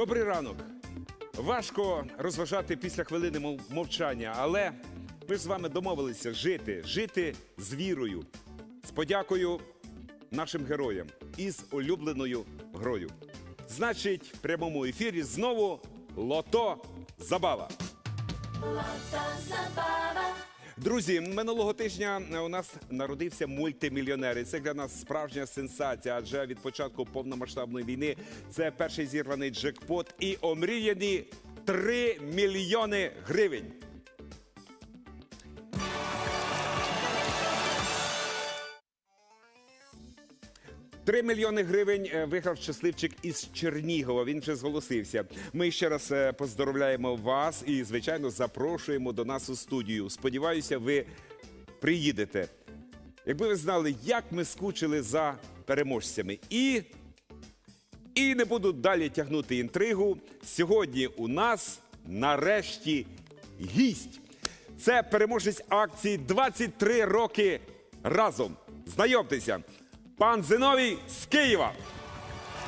Добрий ранок. Важко розважати після хвилини мовчання, але ми з вами домовилися жити, жити з вірою, з подякою нашим героям і з улюбленою грою. Значить, в прямому ефірі знову лото забава. Друзі, минулого тижня у нас народився мультимільйонер. І це для нас справжня сенсація. Адже від початку повномасштабної війни це перший зірваний джекпот і омріяні 3 мільйони гривень. Три мільйони гривень е, виграв щасливчик із Чернігова. Він вже зголосився. Ми ще раз е, поздоровляємо вас і, звичайно, запрошуємо до нас у студію. Сподіваюся, ви приїдете. Якби ви знали, як ми скучили за переможцями. І, і не буду далі тягнути інтригу. Сьогодні у нас нарешті гість. Це переможець акції 23 роки разом. Знайомтеся, пан Зиновій з Києва.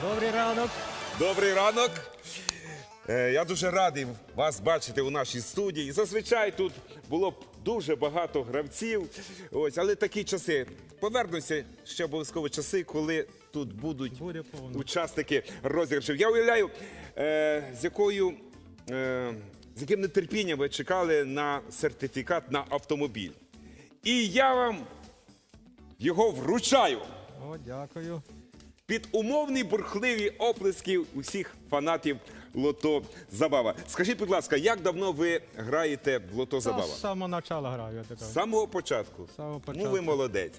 Добрий ранок. Добрий ранок. Е, Я дуже радий вас бачити у нашій студії. Зазвичай тут було б дуже багато гравців. Ось, але такі часи. Повернуся ще обов'язково часи, коли тут будуть учасники розіграшів. Я уявляю, е, з якою. Е, з яким нетерпінням ви чекали на сертифікат на автомобіль. І я вам його вручаю О, дякую. під умовні бурхливі оплески усіх фанатів Лото Забава. Скажіть, будь ласка, як давно ви граєте в Лото Забава? з самого начала граю, я така. З самого початку. З самого Ну, ви початку. молодець.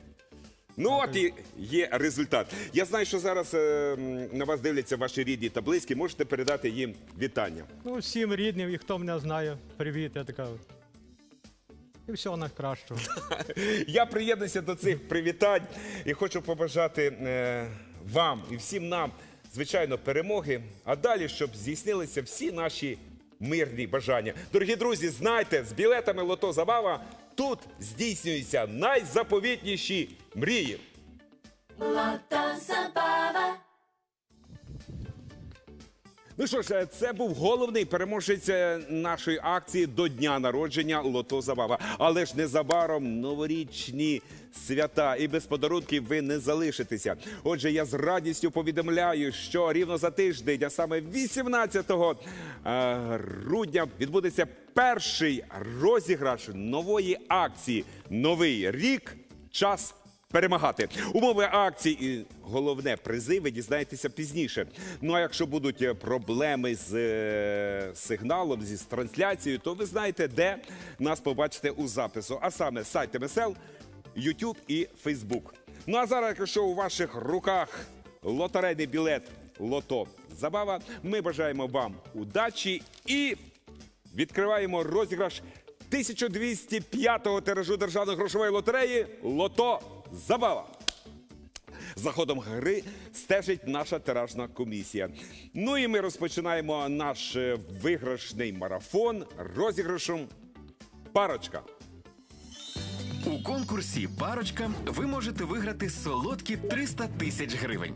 Ну, от і є результат. Я знаю, що зараз е, м, на вас дивляться ваші рідні та близькі. Можете передати їм вітання. Ну, всім рідним і хто мене знає, привіт, я така. І всього найкращого. Я приєднуюся до цих привітань і хочу побажати е, вам і всім нам, звичайно, перемоги. А далі, щоб здійснилися всі наші мирні бажання. Дорогі друзі, знайте, з білетами Лото Забава тут здійснюються найзаповітніші мрії. Лото забава. Ну що ж, е, це був головний переможець е, нашої акції до дня народження Лото Забава. Але ж незабаром новорічні свята і без подарунків ви не залишитеся. Отже, я з радістю повідомляю, що рівно за тиждень, а саме 18 е, грудня, відбудеться перший розіграш нової акції Новий рік. Час перемагати. Умови акції і головне призи ви дізнаєтеся пізніше. Ну а якщо будуть е, проблеми з е, сигналом, зі трансляцією, то ви знаєте, де нас побачите у запису. А саме сайт МСЛ, YouTube і Facebook. Ну а зараз, якщо у ваших руках лотерейний білет Лото Забава, ми бажаємо вам удачі і відкриваємо розіграш 1205-го тиражу державної грошової лотереї Лото Забава. За ходом гри стежить наша тиражна комісія. Ну і ми розпочинаємо наш е, виграшний марафон розіграшом. парочка. У конкурсі Парочка ви можете виграти солодкі 300 тисяч гривень.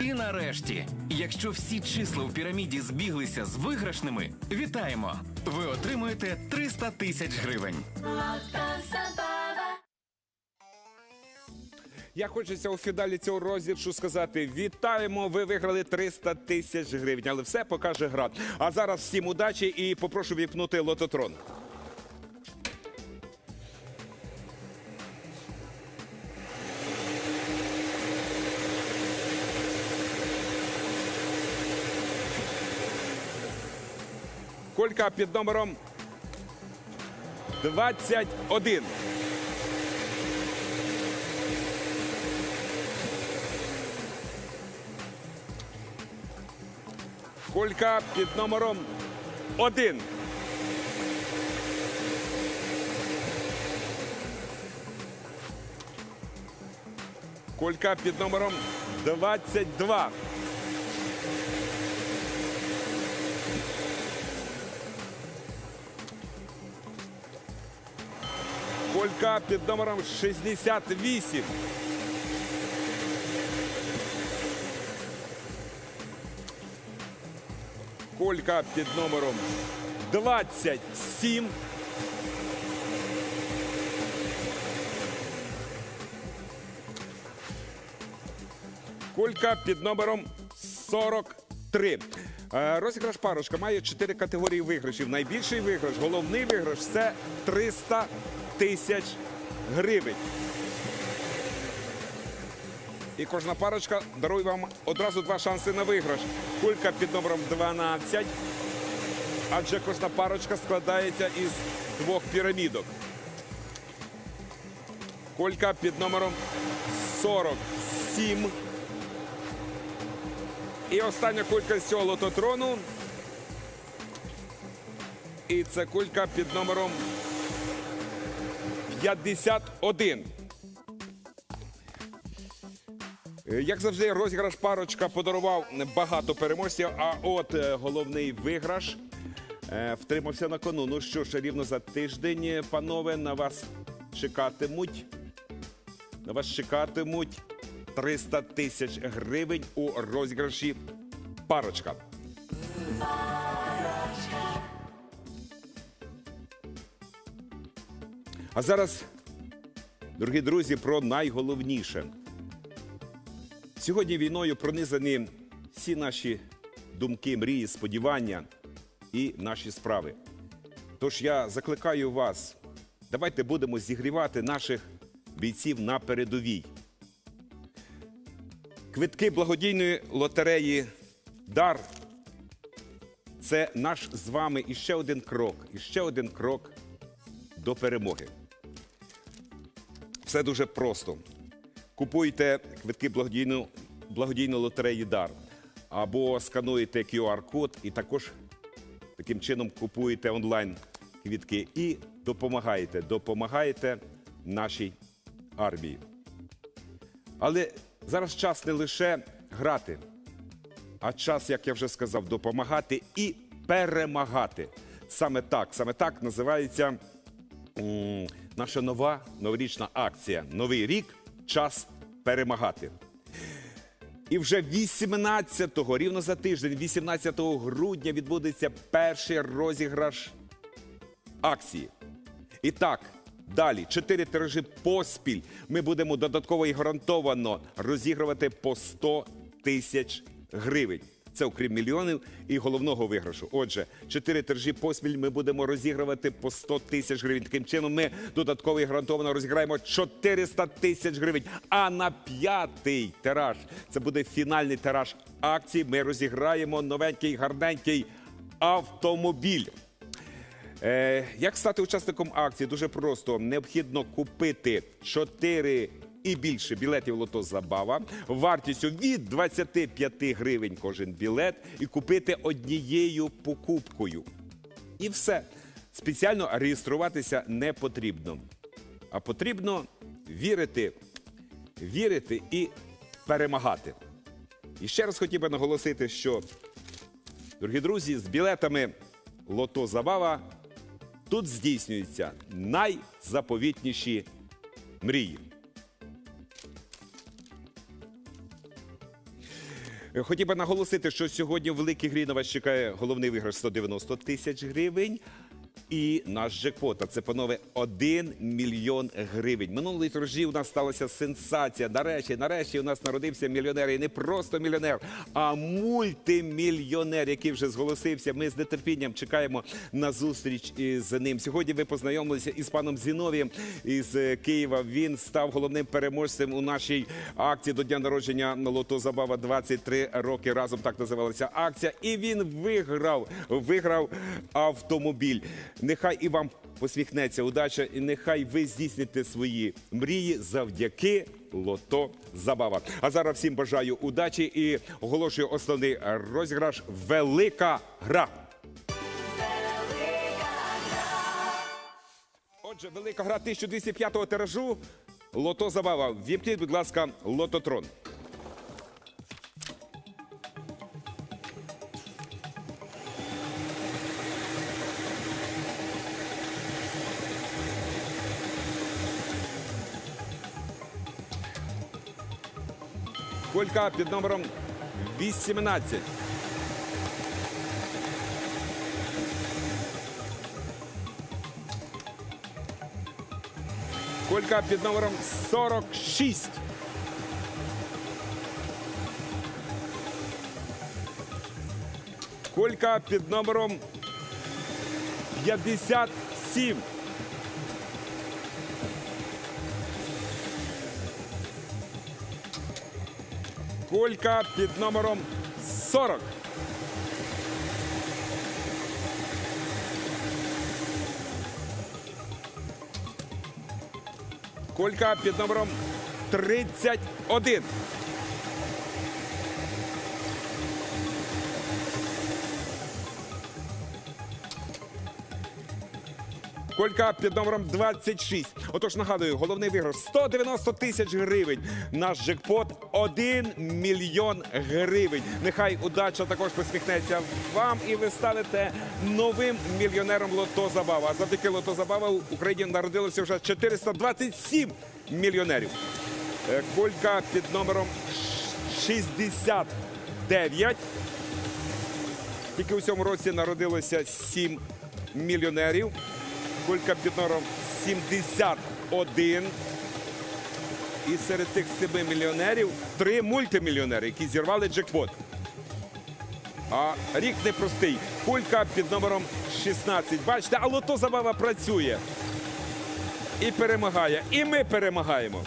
І нарешті, якщо всі числа у піраміді збіглися з виграшними, вітаємо! Ви отримуєте 300 тисяч гривень. Я хочеться у фіналі цього розіграшу сказати: вітаємо! Ви виграли 300 тисяч гривень, але все покаже гра. А зараз всім удачі і попрошу вікнути лототрон. Колька під номером 21. Колька під номером 1. Колька під номером 22. Колька під номером 68. Колька під номером 27. Колька під номером 43. Е, Розіграш парочка має чотири категорії виграшів. Найбільший виграш, головний виграш це 300 тисяч гривень. І кожна парочка дарує вам одразу два шанси на виграш. Кулька під номером 12. Адже кожна парочка складається із двох пірамідок. Колька під номером 47. І остання кулька з цього лототрону. І це кулька під номером 51. Е, Як завжди, розіграш парочка подарував багато переможців, а от е, головний виграш е, втримався на кону. Ну що ж, рівно за тиждень, панове, на вас чекатимуть. На вас чекатимуть 300 тисяч гривень у розіграші парочка. А зараз, дорогі друзі, про найголовніше. Сьогодні війною пронизані всі наші думки, мрії, сподівання і наші справи. Тож я закликаю вас, давайте будемо зігрівати наших бійців на передовій. Квитки благодійної лотереї Дар це наш з вами іще один крок, іще один крок до перемоги. Все дуже просто. Купуйте квитки благодійну, благодійної лотереї Дар або скануєте QR-код і також таким чином купуєте онлайн квітки і допомагаєте, допомагаєте нашій армії. Але зараз час не лише грати, а час, як я вже сказав, допомагати і перемагати. Саме так, саме так називається наша нова новорічна акція. Новий рік час перемагати. І вже 18-го, рівно за тиждень, 18 грудня, відбудеться перший розіграш акції. І так, далі, чотири тиражі поспіль. Ми будемо додатково і гарантовано розігрувати по 100 тисяч гривень. Це окрім мільйонів і головного виграшу. Отже, чотири тиражі поспіль ми будемо розігрувати по 100 тисяч гривень. Таким чином, ми додатково і гарантовано розіграємо 400 тисяч гривень. А на п'ятий тираж це буде фінальний тираж акції. Ми розіграємо новенький гарненький автомобіль. Е, як стати учасником акції? Дуже просто. Необхідно купити 4 і більше білетів лото забава вартістю від 25 гривень кожен білет і купити однією покупкою. І все. Спеціально реєструватися не потрібно. А потрібно вірити, вірити і перемагати. І ще раз хотів би наголосити, що, дорогі друзі, з білетами Лото Забава тут здійснюються найзаповітніші мрії. Хотів би наголосити, що сьогодні в великій грі на вас чекає головний виграш 190 тисяч гривень. І наш джекпот, а це панове 1 мільйон гривень. Минулої торжі у нас сталася сенсація. Нарешті, нарешті у нас народився мільйонер. І не просто мільйонер, а мультимільйонер, який вже зголосився. Ми з нетерпінням чекаємо на зустріч із ним. Сьогодні ви познайомилися із паном Зіновієм із е, Києва. Він став головним переможцем у нашій акції до дня народження Лото Забава 23 роки. Разом так називалася акція. І він виграв, виграв автомобіль. Нехай і вам посміхнеться удача, і нехай ви здійсните свої мрії завдяки лото забава. А зараз всім бажаю удачі і оголошую основний розіграш Велика гра. Отже, велика гра 1205 тиражу. Лото забава. Вімкніть, будь ласка, лототрон. Колька під номером 18. Колька під номером 46. Колька під номером 57. Колька під номером 40. Колька під номером 31. Колька під номером 26. Отож, нагадую, головний виграш 190 тисяч гривень. Наш джекпот 1 мільйон гривень. Нехай удача також посміхнеться вам, і ви станете новим мільйонером Лото Забава. Завдяки Лото Забава в Україні народилося вже 427 мільйонерів. Е, Колька під номером 69. Тільки у цьому році народилося 7 мільйонерів. Колька під номером 71. І серед цих 7 мільйонерів три мультимільйонери, які зірвали джекпот. А рік непростий. Кулька під номером 16. Бачите, а лото забава працює. І перемагає. І ми перемагаємо.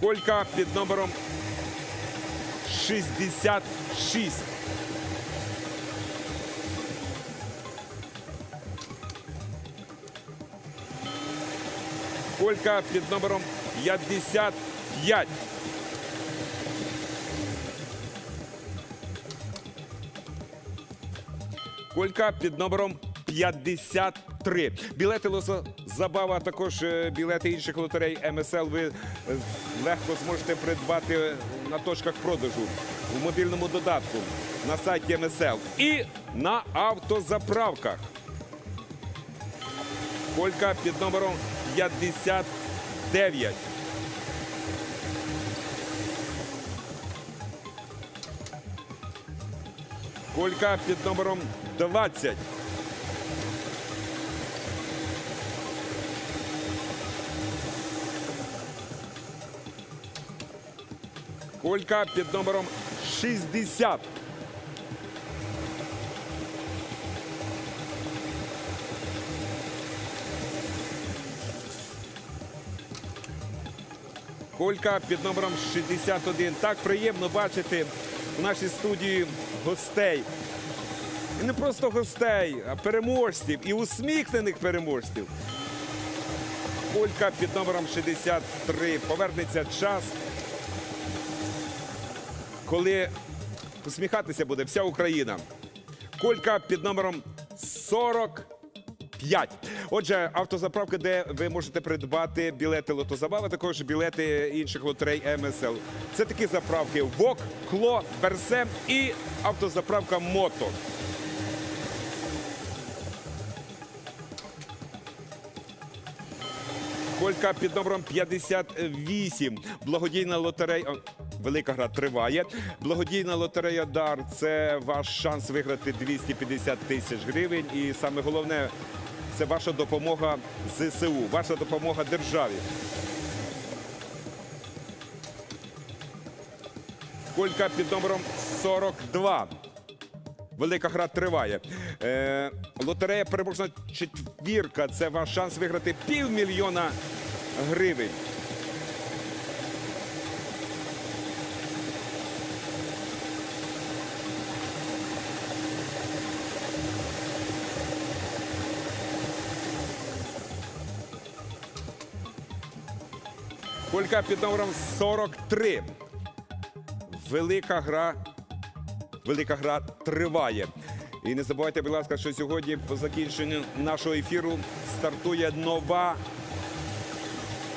Колька під номером 66. Колька під номером 55. Колька під номером 53. Білети Лосо Забава, а також е, білети інших лотерей МСЛ ви е, легко зможете придбати на точках продажу в мобільному додатку на сайті МСЛ і на автозаправках. Колька під номером 59. Колька під номером 20. Колька під номером 60. Колька під номером 61. Так приємно бачити в нашій студії гостей. І не просто гостей, а переможців і усміхнених переможців. Колька під номером 63. Повернеться час, коли усміхатися буде вся Україна. Колька під номером 40. 5. Отже, автозаправка, де ви можете придбати білети лотозабава, також білети інших лотерей МСЛ. Це такі заправки ВОК, Кло, Берсем і автозаправка Мото. Колька під номером 58. Благодійна лотерея. Велика гра триває. Благодійна лотерея Дар це ваш шанс виграти 250 тисяч гривень. І саме головне це ваша допомога ЗСУ, ваша допомога державі. Колька під номером 42. Велика гра триває. Е, лотерея переможна четвірка. Це ваш шанс виграти півмільйона гривень. Кулька під номером 43. Велика гра. Велика гра триває. І не забувайте, будь ласка, що сьогодні по закінченню нашого ефіру стартує нова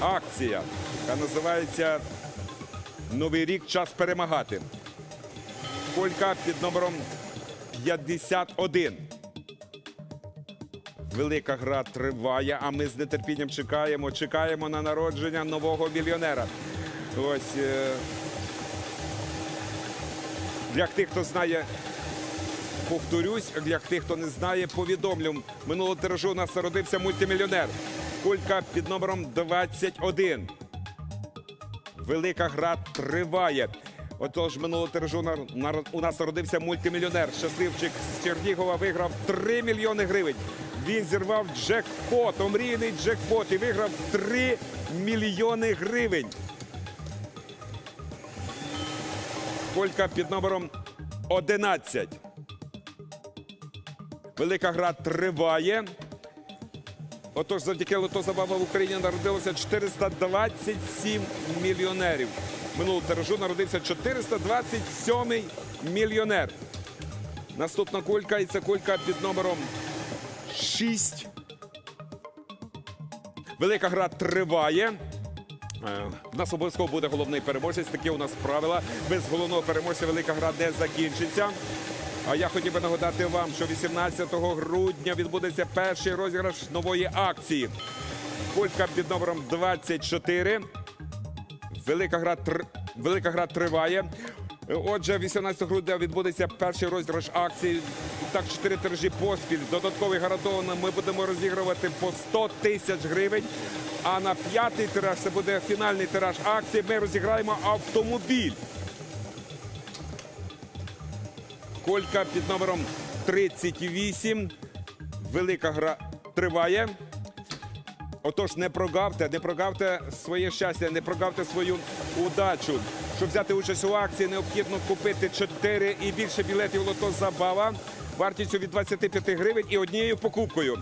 акція, яка називається Новий рік час перемагати. Колька під номером 51. Велика гра триває, а ми з нетерпінням чекаємо. Чекаємо на народження нового мільйонера. Ось е, для тих, хто знає, повторюсь, для тих, хто не знає, повідомлю. Минулого тиражу у нас народився мультимільйонер. Кулька під номером 21. Велика гра триває. Отож, минулого тиражу у нас народився мультимільйонер. Щасливчик з Чернігова виграв 3 мільйони гривень. Він зірвав джекпот, омрійний джекпот і виграв 3 мільйони гривень. Колька під номером 11. Велика гра триває. Отож, завдяки лото забава в Україні народилося 427 мільйонерів. Минулого тиражу народився 427 мільйонер. Наступна кулька і це кулька під номером 6. Велика гра триває. Е, В нас обов'язково буде головний переможець. Такі у нас правила. Без головного переможця велика гра не закінчиться. А я хотів би нагадати вам, що 18 грудня відбудеться перший розіграш нової акції. Кулька під номером 24. Велика гра, тр... Велика гра триває. Отже, 18 грудня відбудеться перший розіграш акції. Так, чотири тиражі поспіль. Додатковий гарантовано ми будемо розігрувати по 100 тисяч гривень. А на п'ятий тираж це буде фінальний тираж акції. Ми розіграємо автомобіль. Колька під номером 38. Велика гра триває. Отож, не прогавте, не прогавте своє щастя, не прогавте свою удачу. Щоб взяти участь у акції, необхідно купити 4 і більше білетів лото забава вартістю від 25 гривень і однією покупкою.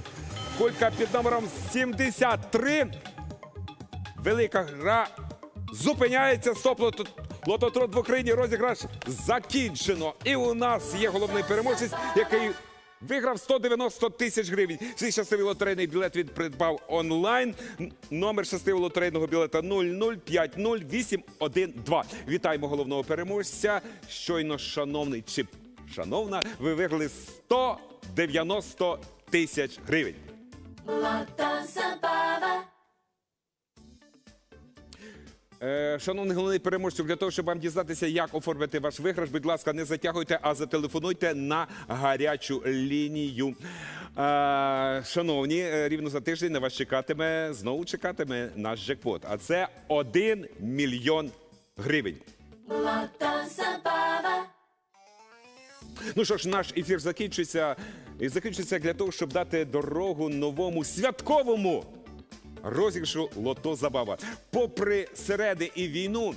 Кулька під номером 73. Велика гра зупиняється. Стоп лото. Лототрот в Україні розіграш закінчено. І у нас є головний переможець, який виграв 190 тисяч гривень. Свій щасливий лотерейний білет він придбав онлайн. Номер щасливого лотерейного білета 0050812. Вітаємо головного переможця. Щойно, шановний чи шановна, ви виграли 190 тисяч гривень. Шановний головний переможцю, для того, щоб вам дізнатися, як оформити ваш виграш, будь ласка, не затягуйте, а зателефонуйте на гарячу лінію. Е, шановні, е, рівно за тиждень на вас чекатиме, знову чекатиме наш джекпот. А це 1 мільйон гривень. Ну що ж, наш ефір закінчується. І закінчується для того, щоб дати дорогу новому святковому розіграшу Лото Забава. Попри середи і війну.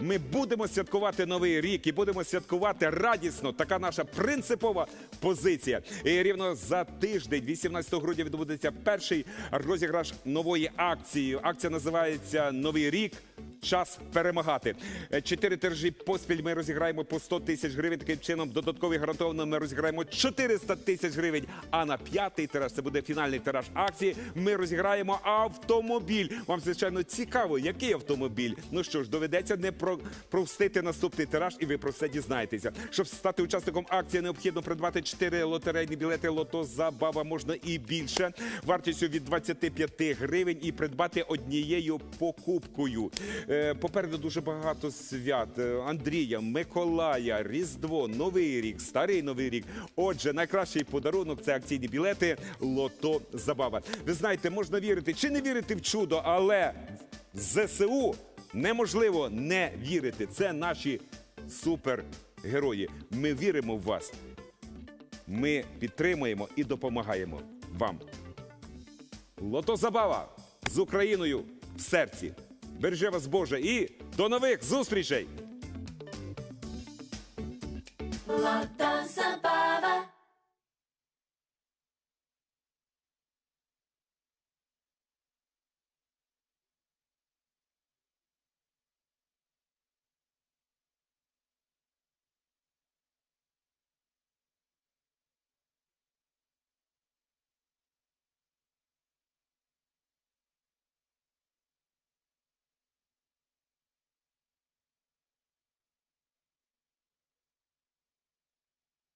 Ми будемо святкувати новий рік і будемо святкувати радісно. Така наша принципова позиція. І рівно за тиждень, 18 грудня, відбудеться перший розіграш нової акції. Акція називається Новий рік. Час перемагати. Е, Чотири тержі поспіль ми розіграємо по 100 тисяч гривень. Таким чином, додаткові гарантовано ми розіграємо 400 тисяч гривень. А на п'ятий тираж, це буде фінальний тираж акції. Ми розіграємо автомобіль. Вам звичайно цікаво, який автомобіль. Ну що ж, доведеться не про провстити наступний тираж, і ви про це дізнаєтеся. Щоб стати учасником акції, необхідно придбати 4 лотерейні білети лото забава можна і більше. Вартістю від 25 гривень і придбати однією покупкою. Е, Попереду дуже багато свят. Е, Андрія, Миколая, Різдво, Новий рік, Старий Новий рік. Отже, найкращий подарунок це акційні білети Лото Забава. Ви знаєте, можна вірити чи не вірити в чудо, але в ЗСУ неможливо не вірити. Це наші супергерої. Ми віримо в вас. Ми підтримуємо і допомагаємо вам. Лото Забава з Україною в серці. Береже вас Боже і до нових зустрічей! Lota Zabava.